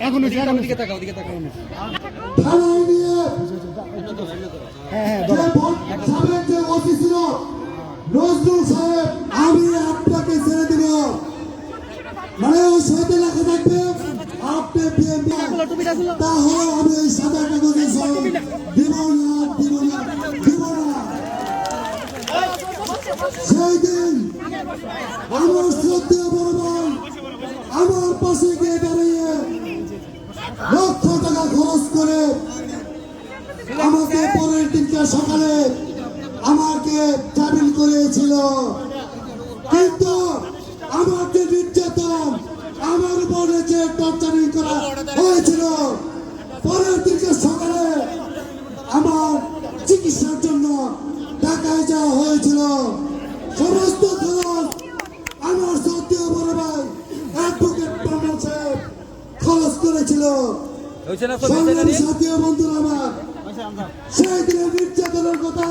এখন এখন নিয়ে হ্যাঁ হ্যাঁ নজরুল সাহেব আমি আপনাকে ছেড়ে দিব। মানে ওই সাথে লেখা থাকবে আপনি বিএনপি। তাহলে আমি এই সাদা কাগজে দিব না দিব না দিব না। সেই দিন আমার শ্রদ্ধেয় বড় ভাই আমার পাশে গিয়ে দাঁড়িয়ে লক্ষ টাকা খরচ করে আমাকে পরের দিনকে সকালে আমাকে জামিন করেছিল। কিন্তু আমাকে নির্যাতন, আমার উপরে যে টর্চারিং করা হয়েছিল, পরের দিনকে সকালে আমার চিকিৎসার জন্য ঢাকায় যাওয়া হয়েছিল। সমস্ত খরচ আমার সত্যি বড় ভাই অ্যাডভোকেট মামা সাহেব খরচ করেছিল। সংগ্রামী সাথী ও বন্ধুরা আমার সেই দিনের নির্যাতনের কথা